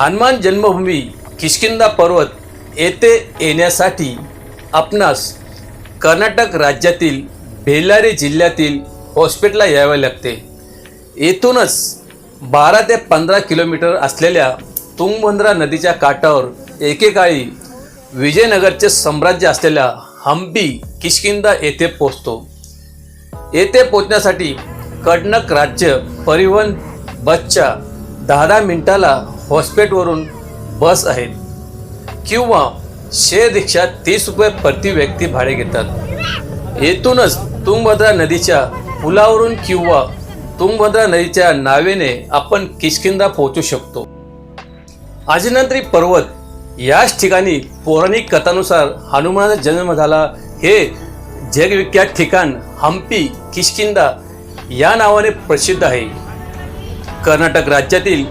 हनुमान जन्मभूमी किशकिंदा पर्वत येथे येण्यासाठी आपणास कर्नाटक राज्यातील बेल्लारी जिल्ह्यातील हॉस्पिटलला यावे लागते. येथूनच बारा ते पंधरा किलोमीटर असलेल्या तुंगभद्रा नदीच्या काठावर एकेकाळी विजयनगरचे साम्राज्य असलेल्या हम्पी किशकिंदा येथे पोचतो येथे पोचण्यासाठी कडनक राज्य परिवहन बसच्या दहा दहा मिनिटाला हॉस्पेटवरून बस आहेत. किंवा शेरिक्षा रिक्षा तीस रुपये प्रति व्यक्ती भाडे घेतात. येथूनच तुंगभद्रा नदीच्या पुलावरून किंवा तुंगभद्रा नदीच्या नावेने आपण किशकिंदा पोहोचू शकतो. आजनंतरी पर्वत याच ठिकाणी पौराणिक कथानुसार हनुमानाचा जन्म झाला. हे जगविख्यात ठिकाण हम्पी किशकिंदा या नावाने प्रसिद्ध आहे. कर्नाटक राज्यातील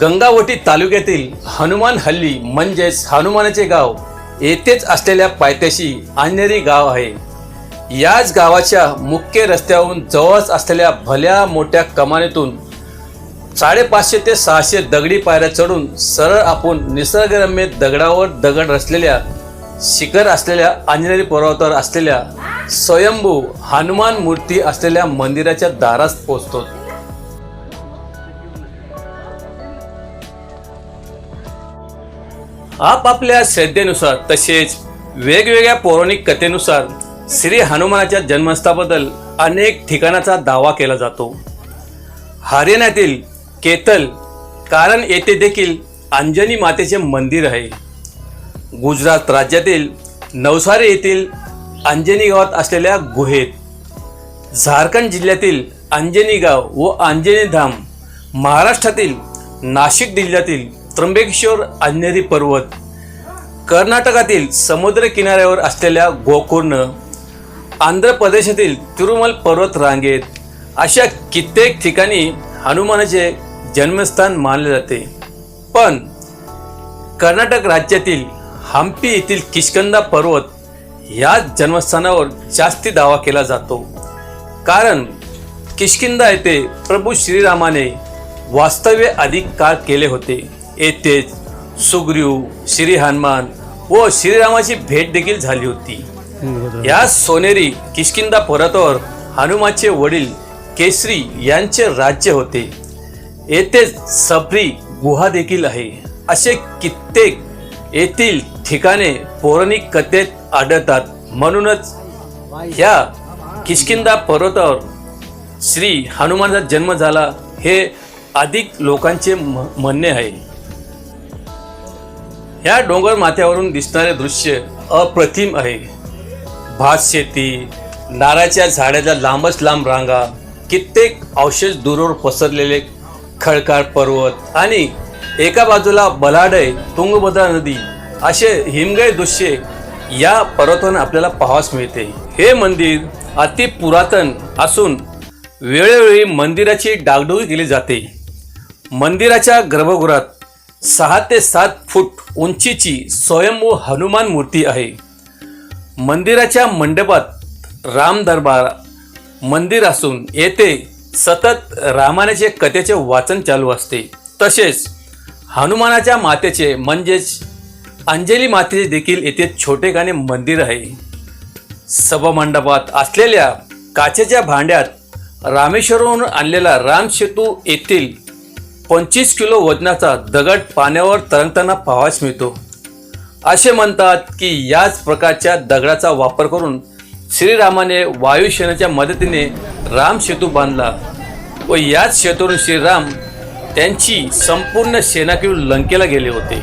गंगावटी तालुक्यातील हनुमान हल्ली म्हणजेच हनुमानाचे गाव येथेच असलेल्या पायथ्याशी अंजनेरी गाव आहे. याच गावाच्या मुख्य रस्त्याहून जवळच असलेल्या भल्या मोठ्या कमानीतून साडेपाचशे ते सहाशे दगडी पायऱ्या चढून सरळ आपण निसर्गरम्य दगडावर दगड रचलेल्या शिखर असलेल्या अंजनेरी पर्वतावर असलेल्या स्वयंभू हनुमान मूर्ती असलेल्या मंदिराच्या दारास पोहोचतो आपापल्या श्रद्धेनुसार तसेच वेगवेगळ्या पौराणिक कथेनुसार श्री हनुमानाच्या जन्मस्थाबद्दल अनेक ठिकाणाचा दावा केला जातो. हरियाणातील केतल कारण येथे देखील अंजनी मातेचे मंदिर आहे. गुजरात राज्यातील नवसारी येथील अंजनी गावात असलेल्या गुहेत झारखंड जिल्ह्यातील अंजनी गाव व अंजनी धाम महाराष्ट्रातील नाशिक जिल्ह्यातील त्र्यंबकेश्वर अंजनेरी पर्वत. कर्नाटकातील समुद्र किनाऱ्यावर असलेल्या गोकुर्ण आंध्र प्रदेशातील तिरुमल पर्वत रांगेत अशा कित्येक ठिकाणी हनुमानाचे जन्मस्थान मानले जाते. पण कर्नाटक राज्यातील हम्पी येथील किष्कंदा पर्वत या जन्मस्थानावर जास्ती दावा केला जातो. कारण किष्किंदा येथे प्रभू श्रीरामाने वास्तव्य अधिक काळ केले होते. येथेच सुग्रीव श्री हनुमान व श्रीरामाची भेट देखील झाली होती. या सोनेरी किष्किंदा पर्वतावर हनुमाचे वडील केसरी यांचे राज्य होते. येथेच सबरी गुहा देखील आहे. असे कित्येक येथील ठिकाणे पौराणिक कथेत आढळतात. म्हणूनच ह्या किष्किंदा पर्वतावर श्री हनुमानाचा जन्म झाला हे अधिक लोकांचे म्हणणे आहे. ह्या डोंगर माथ्यावरून दिसणारे दृश्य अप्रतिम आहे. भात शेती नारळाच्या झाडाच्या लांबच लांब रांगा कित्येक अवशेष दूरवर पसरलेले खडकाळ पर्वत आणि एका बाजूला बलाडय तुंगभद्रा नदी असे हिमगय दृश्ये या पर्वतावर आपल्याला पाहावयास मिळते. हे मंदिर अति पुरातन असून वेळोवेळी मंदिराची डागडुगी केली जाते. मंदिराच्या गर्भगृहात सहा ते सात फूट उंचीची स्वयंभू हनुमान मूर्ती आहे. मंदिराच्या मंडपात राम दरबार मंदिर असून येथे सतत रामायणाचे कथेचे वाचन चालू असते. तसेच हनुमानाच्या मातेचे म्हणजेच अंजली मातेचे देखील येथे छोटेखाने मंदिर आहे. सभामंडपात असलेल्या काचेच्या भांड्यात रामेश्वरहून आणलेला रामसेतू येथील पंचवीस किलो वजनाचा दगड पाण्यावर तरंगताना पाहावयास मिळतो. असे म्हणतात की याच प्रकारच्या दगडाचा वापर करून श्रीरामाने वायुसेनेच्या मदतीने राम सेतू बांधला व याच सेतूवरून श्रीराम त्यांची संपूर्ण सेना घेऊन लंकेला गेले होते.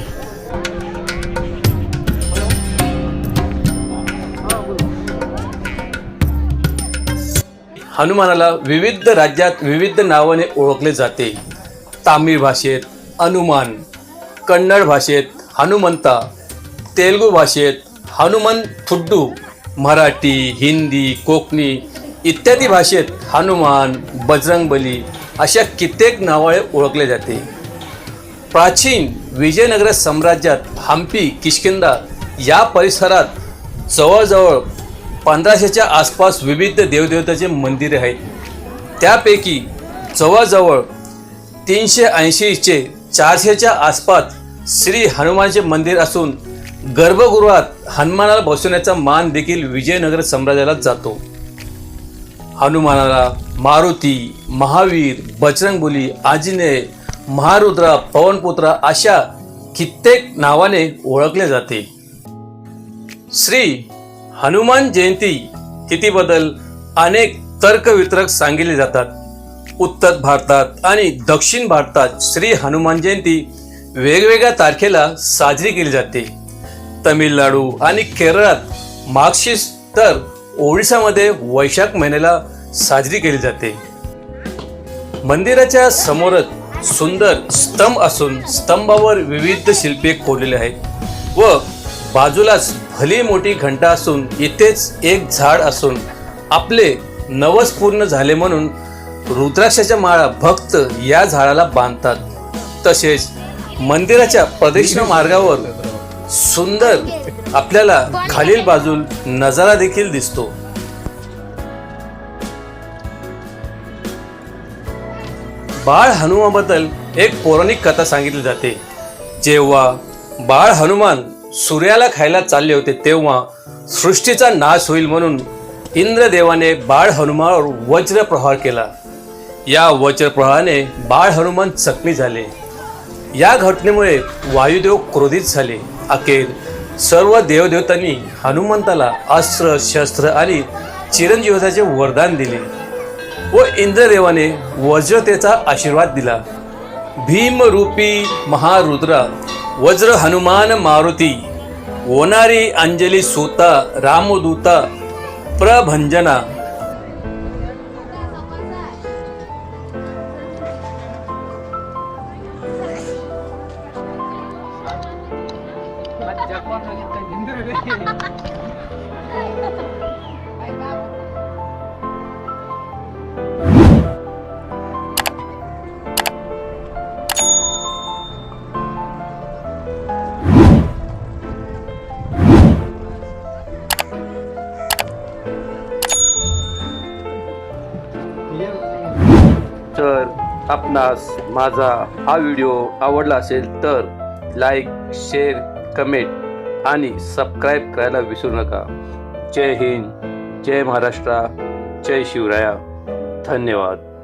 हनुमानाला विविध राज्यात विविध नावाने ओळखले जाते. तामिळ भाषेत हनुमान कन्नड भाषेत हनुमंता तेलगू भाषेत हनुमन थुड्डू मराठी हिंदी कोकणी इत्यादी भाषेत हनुमान बजरंगबली अशा कित्येक नावाने ओळखले जाते. प्राचीन विजयनगर साम्राज्यात हम्पी किष्किंदा या परिसरात जवळजवळ पंधराशेच्या आसपास विविध देवदेवताचे मंदिरे आहेत. त्यापैकी जवळजवळ तीनशे ऐंशीचे चारशेच्या आसपास श्री हनुमानचे मंदिर असून गर्भगृहात हनुमानाला बसवण्याचा मान देखील विजयनगर साम्राज्याला जातो. हनुमानाला मारुती महावीर बजरंगबली आजिने महारुद्रा पवनपुत्रा अशा कित्येक नावाने ओळखले जाते. श्री हनुमान जयंती तिथीबद्दल अनेक तर्कवितर्क सांगितले जातात. उत्तर भारतात आणि दक्षिण भारतात श्री हनुमान जयंती वेगवेगळ्या तारखेला साजरी केली जाते. तमिळनाडू आणि केरळात मार्क्सिस तर ओडिसामध्ये वैशाख महिन्याला साजरी केली जाते. मंदिराच्या समोरच सुंदर स्तंभ असून स्तंभावर विविध शिल्पे कोरलेली आहेत व बाजूलाच भली मोठी घंटा असून इथेच एक झाड असून आपले नवस पूर्ण झाले म्हणून रुद्राक्षाच्या माळा भक्त या झाडाला बांधतात. तसेच मंदिराच्या प्रदक्षिणा मार्गावर सुंदर आपल्याला खालील बाजूल नजारा देखील दिसतो. बाळ हनुमाबद्दल एक पौराणिक कथा सांगितली जाते. जेव्हा बाळ हनुमान सूर्याला खायला चालले होते तेव्हा सृष्टीचा नाश होईल म्हणून इंद्रदेवाने बाळ हनुमानावर वज्र प्रहार केला. या वज्रप्रहाराने बाळ हनुमान जखमी झाले. या घटनेमुळे वायुदेव क्रोधित झाले. अखेर सर्व देवदेवतांनी हनुमंताला अस्त्र शस्त्र आणि चिरंजीवताचे वरदान दिले व इंद्रदेवाने वज्रतेचा आशीर्वाद दिला. भीमरूपी महारुद्रा वज्र हनुमान मारुती ओनारी अंजली सूता रामदूता प्रभंजना तर आपणास माझा हा व्हिडिओ आवडला असेल तर लाईक शेअर कमेंट आणि सबस्क्राईब करायला विसरू नका. जय हिंद जय महाराष्ट्र जय शिवराया. धन्यवाद.